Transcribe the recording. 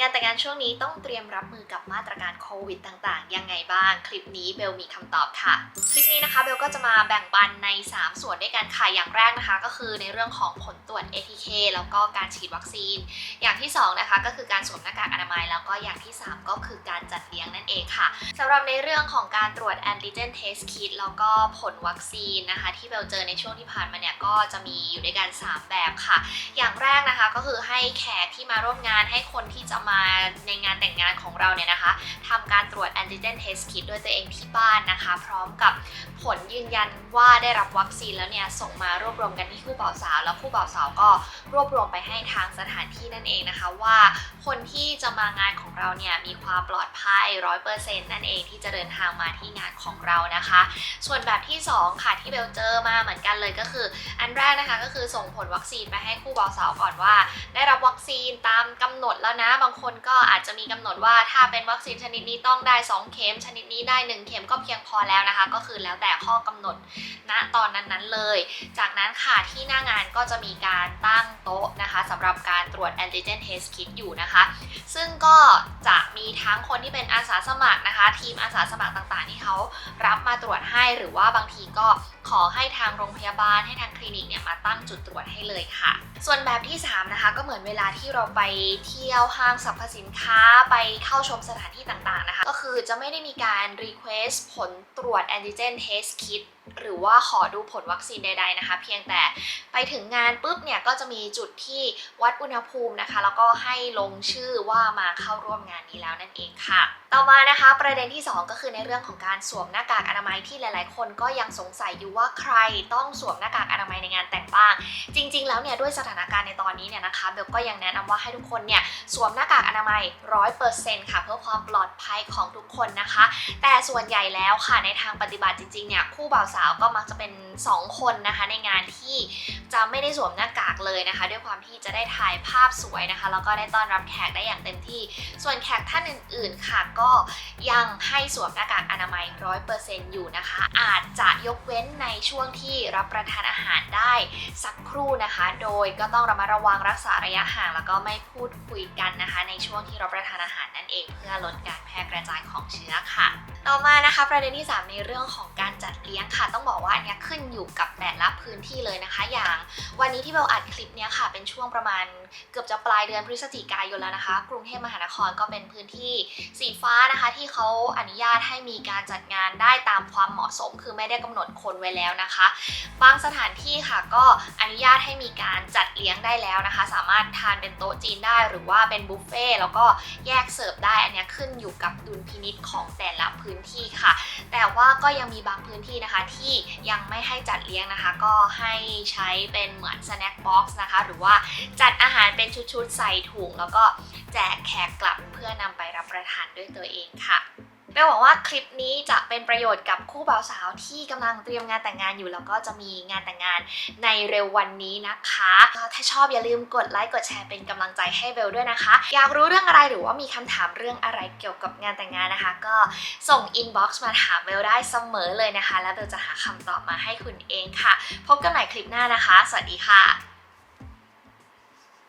งานแต่งงานช่วงนี้ต้องเตรียมรับมือกับมาตรการโควิดต่างๆ ยังไงบ้าง คลิปนี้เบลมีคำตอบค่ะ คลิปนี้นะคะเบลก็จะมาแบ่งปันใน 3 ส่วนด้วยกันค่ะ อย่างแรกนะคะ ก็คือในเรื่องของผลตรวจ ATK แล้วก็การฉีดวัคซีน อย่างที่ 2 นะคะ ก็คือการสวมหน้ากากอนามัย แล้วก็อย่างที่ 3 ก็คือการจัดเลี้ยงนั่นเองค่ะสำหรับในเรื่องของการตรวจ antigen test kit แล้วก็ผลวัคซีนนะคะ ที่เบลเจอในช่วงที่ผ่านมาเนี่ยก็จะมีอยู่ด้วยกัน 3 แบบค่ะ อย่างแรกนะคะก็คือให้แขกที่มาร่วมงานให้คนที่จะมาในงานแต่งงานของเราเนี่ยนะคะทำการตรวจ antigen test kit ด้วยตัวเองที่บ้านนะคะ พร้อมกับผลยืนยันว่าได้รับวัคซีนแล้วเนี่ยส่งมารวบรวมกันที่คู่บ่าวสาว แล้วคู่บ่าวสาวก็รวบรวมไปให้ทางสถานที่นั่นเองนะคะว่า คนที่จะมางานของเราเนี่ยมีความปลอดภัย100%นั่นเองที่จะเดินทางมาที่งานของเรานะคะ ส่วนแบบที่สองค่ะที่เบลเจอมาเหมือนกันเลยก็คือ อันแรกนะคะก็คือส่งผลวัคซีนไปให้คู่บ่าวสาวก่อนว่า ได้รับวัคซีนตามกำหนดแล้วนะบางางคนก็อาจจะมีกำหนดว่าถ้าเป็นวัคซีนชนิดนี้ต้องได้ 2 เข็ม ชนิดนี้ได้ 1 เข็มก็เพียงพอแล้วนะคะ ก็คือแล้วแต่ข้อกำหนดณตอนนั้นๆเลย จากนั้นค่ะที่หน้างานก็จะมีการตั้งโต๊ะนะคะสำหรับการตรวจ antigen test kit อยู่นะคะ ซึ่งก็จะมีทั้งคนที่เป็นอาสาสมัครนะคะ ทีมอาสาสมัครต่างๆ ที่เขารับมาตรวจให้หรือว่าบางทีก็ขอให้ทางโรงพยาบาลให้ทางคลินิกเนี่ยมาตั้งจุดตรวจให้เลยค่ะ ส่วนแบบที่ 3 นะคะ ก็เหมือนเวลาที่เราไปเที่ยวห้างสรรพสินค้าไปเข้าชมสถานที่ต่างๆนะคะ ก็คือจะไม่ได้มีการ request ผลตรวจ antigen test kit หรือว่าขอดูผลวัคซีนใด ๆนะคะ เพียงแต่ไปถึงงานปุ๊บเนี่ยก็จะมีจุดที่วัดอุณหภูมินะคะ แล้วก็ให้ลงชื่อว่ามาเข้าร่วมงานนี้แล้วนั่นเองค่ะ ต่อมานะคะ ประเด็นที่ 2 ก็คือในเรื่องของการสวมหน้ากากอนามัยที่หลาย ๆ คนก็ยังสงสัยอยู่ว่าใครต้องสวมหน้ากากอนามัยในงานแต่งบ้าง จริง ๆ แล้วเนี่ยด้วยสถานการณ์ในตอนนี้เนี่ยนะคะเบลก็ยังแนะนำว่าให้ทุกคนเนี่ยสวมหน้ากากอนามัย100%ค่ะเพื่อความปลอดภัยของทุกคนนะคะ แต่ส่วนใหญ่แล้วค่ะในทางปฏิบัติจริง ๆ เนี่ยคู่บ่าวสาวก็มักจะเป็น 2 คนนะคะในงานที่จะไม่ได้สวมหน้ากากเลยนะคะ ด้วยความที่จะได้ถ่ายภาพสวยนะคะแล้วก็ได้ต้อนรับแขกได้อย่างเต็มที่ ส่วนแขกท่านอื่นๆค่ะก็ยังให้สวมหน้ากากอนามัย 100%อยู่นะคะ อาจจะยกเว้นในช่วงที่รับประทานอาหารได้สักครู่นะคะ โดยก็ต้องระมัดระวังรักษาระยะห่าง แล้วก็ไม่พูดคุยกันนะคะ ในช่วงที่รับประทานอาหารนั่นเอง เพื่อลดการแพร่กระจายของเชื้อค่ะ ต่อมานะคะประเด็นที่ 3 ในเรื่องของการจัดเลี้ยงค่ะ ต้องบอกว่าอันเนี้ยขึ้นอยู่กับแต่ละพื้นที่เลยนะคะ อย่างวันนี้ที่เบลอัดคลิปเนี้ยค่ะ เป็นช่วงประมาณเกือบจะปลายเดือนพฤศจิกายนแล้วนะคะ กรุงเทพมหานครก็เป็นพื้นที่สีฟ้านะคะ ที่เขาอนุญาตให้มีการจัดงานได้ตามความเหมาะสม คือไม่ได้กำหนดคนไว้แล้วนะคะ บางสถานที่ค่ะก็อนุญาตให้มีการจัดเลี้ยงได้แล้วนะคะ สามารถทานเป็นโต๊ะจีนได้หรือว่าเป็นบุฟเฟ่ต์แล้วก็แยกเสิร์ฟได้อันนี้ขึ้นอยู่กับดุลพินิษของแต่ละพื้นที่ค่ะ แต่ว่าก็ยังมีบางพื้นที่นะคะที่ยังไม่ให้จัดเลี้ยงนะคะ ก็ให้ใช้เป็นเหมือนสแน็คบ็อกซ์นะคะ หรือว่าจัดอาหารเป็นชุดๆใส่ถุง แล้วก็แจกแขกกลับเพื่อนำไปรับประทานด้วยตัวเองค่ะ เบลหวังว่าคลิปนี้จะเป็นประโยชน์กับคู่บ่าวสาวที่กำลังเตรียมงานแต่งงานอยู่แล้วก็จะมีงานแต่งงานในเร็ววันนี้นะคะ ถ้าชอบอย่าลืมกดไลค์กดแชร์เป็นกำลังใจให้เบลด้วยนะคะ อยากรู้เรื่องอะไรหรือว่ามีคำถามเรื่องอะไรเกี่ยวกับงานแต่งงานนะคะ ก็ส่งอินบ็อกซ์มาถามเบลได้เสมอเลยนะคะ แล้วเบลจะหาคำตอบมาให้คุณเองค่ะ พบกันใหม่คลิปหน้านะคะ สวัสดีค่ะ